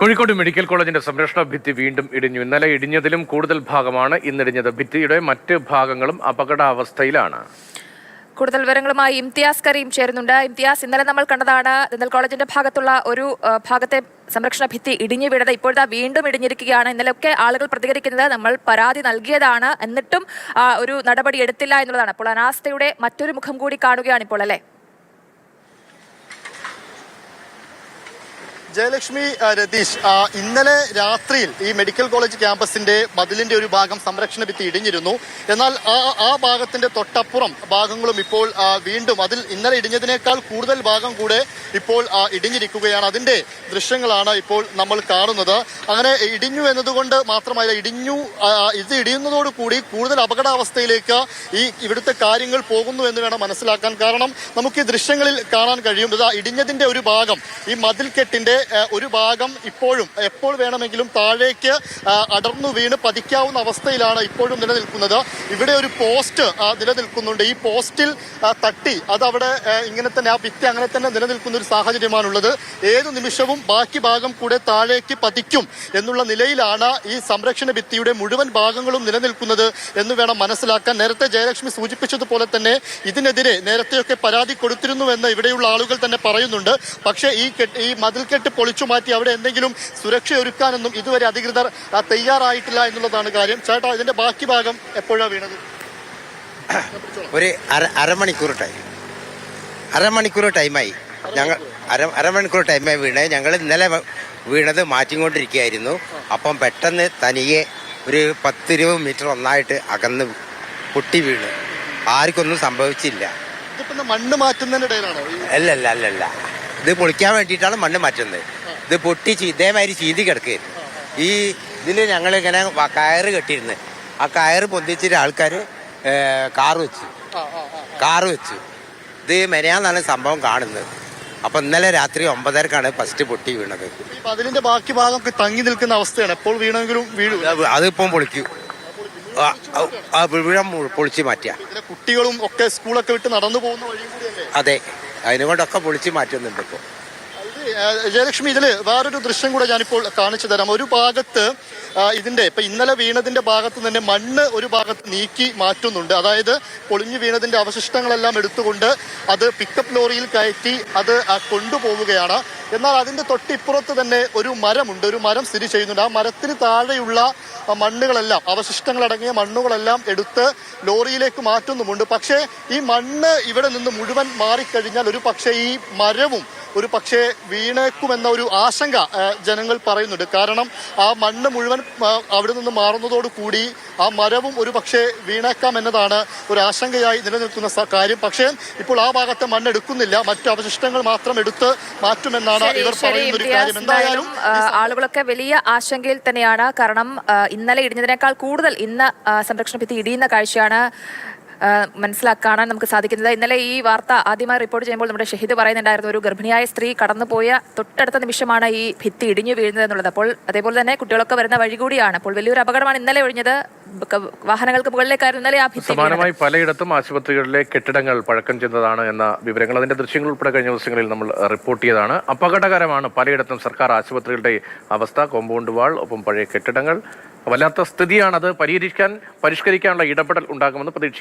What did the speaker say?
Kozhikode medical കോളേജിന്റെ സംരക്ഷണ ഭിത്തി വീണ്ടും ഇടിഞ്ഞു. ഇന്നലെ ഇടിഞ്ഞതിലും കൂടുതൽ ഭാഗമാണ് ഇന്നിടിഞ്ഞത്. ഭിത്തിയുടെ മറ്റ് ഭാഗങ്ങളും അപകടാവസ്ഥയിലാണ്. കൂടുതൽ വിവരങ്ങളുമായി ഇംതിയാസ് കരീം ചേരുന്നുണ്ട്. ഇംതിയാസ് ഇന്നലെ നമ്മൾ കണ്ടതാണ് ഇന്നൽ കോളേജിന്റെ ഭാഗത്തുള്ള ഒരു ഭാഗത്തെ സംരക്ഷണ ഭിത്തി ഇടിഞ്ഞു വീണത് ഇപ്പോഴത്തെ വീണ്ടും ഇടിഞ്ഞിരിക്കുകയാണ്. ഇന്നലെയൊക്കെ ആളുകൾ പ്രതികരിക്കുന്നത് നമ്മൾ പരാതി നൽകിയതാണ് എന്നിട്ടും ഒരു നടപടി എടുത്തില്ല എന്നുള്ളതാണ്. അപ്പോൾ അനാസ്ഥയുടെ മറ്റൊരു മുഖം കൂടി കാണുകയാണ് ഇപ്പോൾ അല്ലേ? ജയലക്ഷ്മി രതീഷ് ഇന്നലെ രാത്രിയിൽ ഈ മെഡിക്കൽ കോളേജ് ക്യാമ്പസിന്റെ മതിലിന്റെ ഒരു ഭാഗം സംരക്ഷണ ഭിത്തി ഇടിഞ്ഞിരുന്നു. എന്നാൽ ആ ആ ഭാഗത്തിന്റെ തൊട്ടപ്പുറം ഭാഗങ്ങളും ഇപ്പോൾ വീണ്ടും അതിൽ ഇന്നലെ ഇടിഞ്ഞതിനേക്കാൾ കൂടുതൽ ഭാഗം കൂടെ ഇപ്പോൾ ഇടിഞ്ഞിരിക്കുകയാണ്. അതിന്റെ ദൃശ്യങ്ങളാണ് ഇപ്പോൾ നമ്മൾ കാണുന്നത്. അങ്ങനെ ഇടിഞ്ഞു എന്നതുകൊണ്ട് മാത്രമല്ല ഇടിഞ്ഞു ഇത് ഇടിയുന്നതോടുകൂടി കൂടുതൽ അപകടാവസ്ഥയിലേക്ക് ഈ ഇവിടുത്തെ കാര്യങ്ങൾ പോകുന്നു എന്ന് വേണം മനസ്സിലാക്കാൻ. കാരണം നമുക്ക് ഈ ദൃശ്യങ്ങളിൽ കാണാൻ കഴിയും. ഇതാ ഇടിഞ്ഞതിന്റെ ഒരു ഭാഗം ഈ മതിൽക്കെട്ടിന്റെ ഒരു ഭാഗം ഇപ്പോഴും എപ്പോൾ വേണമെങ്കിലും താഴേക്ക് അടർന്നു വീണ് പതിക്കാവുന്ന അവസ്ഥയിലാണ് ഇപ്പോഴും നിലനിൽക്കുന്നത്. ഇവിടെ ഒരു പോസ്റ്റ് നിലനിൽക്കുന്നുണ്ട്. ഈ പോസ്റ്റിൽ തട്ടി അത് അവിടെ ഇങ്ങനെ തന്നെ ആ ഭിത്തി അങ്ങനെ തന്നെ നിലനിൽക്കുന്ന ഒരു സാഹചര്യമാണുള്ളത്. ഏതു നിമിഷവും ബാക്കി ഭാഗം കൂടെ താഴേക്ക് പതിക്കും എന്നുള്ള നിലയിലാണ് ഈ സംരക്ഷണ ഭിത്തിയുടെ മുഴുവൻ ഭാഗങ്ങളും നിലനിൽക്കുന്നത് എന്ന് വേണം മനസ്സിലാക്കാൻ. നേരത്തെ ജയലക്ഷ്മി സൂചിപ്പിച്ചതുപോലെ തന്നെ ഇതിനെതിരെ നേരത്തെയൊക്കെ പരാതി കൊടുത്തിരുന്നുവെന്ന് ഇവിടെയുള്ള ആളുകൾ തന്നെ പറയുന്നുണ്ട്. പക്ഷേ ഈ ഈ മതിൽക്കെട്ട് പൊളിച്ചു മാറ്റി അവിടെ എന്തെങ്കിലും സുരക്ഷ ഒരുക്കാനൊന്നും ഇതുവരെ അധികൃതർ തയ്യാറായിട്ടില്ല എന്നുള്ളതാണ് കാര്യം. ചേട്ടാ ഇതിന്റെ ബാക്കി ഭാഗം എപ്പോഴാണ് വീണത്? ഒരു അര അരമണിക്കൂർ ടൈം അരമണിക്കൂർ ടൈമായി ഞങ്ങൾ അര അരമണിക്കൂർ ടൈമായി വീണേ ഞങ്ങൾ ഇന്നലെ വീണത് മാറ്റിക്കൊണ്ടിരിക്കുകയായിരുന്നു. അപ്പം പെട്ടെന്ന് തനിയെ ഒരു പത്തിരുപത് മീറ്റർ ഒന്നായിട്ട് അകന്ന് പൊട്ടി വീണു. ആർക്കൊന്നും സംഭവിച്ചില്ല. മണ്ണ് മാറ്റുന്നതിനിടയിലാണോ? അല്ലല്ല അല്ലല്ല ഇത് പൊളിക്കാൻ വേണ്ടിയിട്ടാണ് മണ്ണ് മാറ്റുന്നത്. ഇത് പൊട്ടി ചീ- ഇതേമാതിരി ചീന്തി കിടക്കുകയായിരുന്നു. ഈ ഇതിൽ ഞങ്ങളിങ്ങനെ കയറ് കെട്ടിയിരുന്നു. ആ കയറ് പൊന്തിച്ചിട്ട് ആൾക്കാർ കാറ് വെച്ചു. ആ, ആ, ആ. കാറ് വെച്ചു. ഇത് മെനയാന്നാണ് സംഭവം കാണുന്നത്. അപ്പൊ ഇന്നലെ രാത്രി ഒമ്പതരക്കാണ് ഫസ്റ്റ് പൊട്ടി വീണത്. ഈ മതിലിന്റെ ബാക്കി ഭാഗം ഒക്കെ തങ്ങി നിൽക്കുന്ന അവസ്ഥയാണ്. എപ്പോൾ വീണെങ്കിലും വീഴും. അത് അതിപ്പം പൊളിക്കും. വീഴം പൊളിച്ച് മാറ്റിയ. കുട്ടികളും ഒക്കെ സ്കൂളൊക്കെ വിട്ട് നടന്നു പോകുന്ന വഴി കൂടിയല്ലേ? അതെ. അതിനുകൊണ്ടൊക്കെ പൊളിച്ച് മാറ്റുന്നുണ്ട് ഇപ്പോൾ ജയലക്ഷ്മി ഇതിൽ വേറൊരു ദൃശ്യം കൂടെ ഞാനിപ്പോൾ കാണിച്ചു തരാം. ഒരു ഭാഗത്ത് ഇതിന്റെ ഇപ്പൊ ഇന്നലെ വീണതിന്റെ ഭാഗത്ത് തന്നെ മണ്ണ് ഒരു ഭാഗത്ത് നീക്കി മാറ്റുന്നുണ്ട്. അതായത് പൊളിഞ്ഞു വീണതിന്റെ അവശിഷ്ടങ്ങളെല്ലാം എടുത്തുകൊണ്ട് അത് പിക്കപ്പ് ലോറിയിൽ കയറ്റി അത് കൊണ്ടുപോവുകയാണ്. എന്നാൽ അതിന്റെ തൊട്ടിപ്പുറത്ത് തന്നെ ഒരു മരമുണ്ട്. ഒരു മരം സ്ഥിതി ചെയ്യുന്നുണ്ട്. ആ മരത്തിന് താഴെയുള്ള മണ്ണുകളെല്ലാം അവശിഷ്ടങ്ങളടങ്ങിയ മണ്ണുകളെല്ലാം എടുത്ത് ലോറിയിലേക്ക് മാറ്റുന്നുമുണ്ട്. പക്ഷേ ഈ മണ്ണ് ഇവിടെ നിന്ന് മുഴുവൻ മാറിക്കഴിഞ്ഞാൽ ഒരു പക്ഷേ ഈ മരവും ഒരു പക്ഷേ വീണേക്കുമെന്ന ഒരു ആശങ്ക ജനങ്ങൾ പറയുന്നുണ്ട്. കാരണം ആ മണ്ണ് മുഴുവൻ അവിടെ നിന്ന് മാറുന്നതോടു കൂടി ആ മരവും ഒരു പക്ഷേ വീണേക്കാം എന്നതാണ് ഒരു ആശങ്കയായി നിലനിൽക്കുന്ന കാര്യം. പക്ഷേ ഇപ്പോൾ ആ ഭാഗത്തെ മണ്ണ് എടുക്കുന്നില്ല. മറ്റു അവശിഷ്ടങ്ങൾ മാത്രം എടുത്ത് മാറ്റുമെന്നാണ് ഇവർ പറയുന്ന ഒരു കാര്യം. എന്തായാലും എന്തായാലും ആളുകളൊക്കെ വലിയ ആശങ്കയിൽ തന്നെയാണ്. കാരണം ഇന്നലെ ഇടിഞ്ഞതിനേക്കാൾ കൂടുതൽ ഇന്ന് സംരക്ഷണ ഭിത്തി ഇടിയുന്ന കാഴ്ചയാണ് ആ, മനസ്സിലാക്കാൻ നമുക്ക് സാധിക്കുന്നത്. ഇന്നലെ ഈ വാർത്ത ആദ്യമായി റിപ്പോർട്ട് ചെയ്യുമ്പോൾ നമ്മുടെ ഷഹീദ് പറയുന്നുണ്ടായിരുന്നു ഒരു ഗർഭിണിയായ സ്ത്രീ കടന്നുപോയ തൊട്ടടുത്ത നിമിഷമാണ് ഈ ഭിത്തി ഇടിഞ്ഞു വീഴുന്നത് എന്നുള്ളത്. അപ്പോൾ അതേപോലെ തന്നെ കുട്ടികളൊക്കെ വരുന്ന വഴി കൂടിയാണ്. അപ്പോൾ വലിയൊരു അപകടമാണ് ഇന്നലെ ഒഴിഞ്ഞത്. വാഹനങ്ങൾക്ക് മുകളിലേക്കായിരുന്നു ഇന്നലെ ആ ഭിത്തി. സമാനമായി പലയിടത്തും ആശുപത്രികളിലെ കെട്ടിടങ്ങൾ പഴക്കം ചെന്നതാണ് എന്ന വിവരങ്ങൾ അതിന്റെ ദൃശ്യങ്ങൾ ഉൾപ്പെടെ കഴിഞ്ഞ ദിവസങ്ങളിൽ നമ്മൾ റിപ്പോർട്ട് ചെയ്തതാണ്. അപകടകരമാണ് പലയിടത്തും സർക്കാർ ആശുപത്രികളുടെ അവസ്ഥ കോമ്പൗണ്ട് വാൾ ഒപ്പം പഴയ കെട്ടിടങ്ങൾ. വല്ലാത്ത സ്ഥിതിയാണത്. പരിഹരിക്കാൻ പരിഷ്കരിക്കാനുള്ള ഇടപെടൽ ഉണ്ടാകുമെന്ന് പ്രതീക്ഷിക്കുന്നു.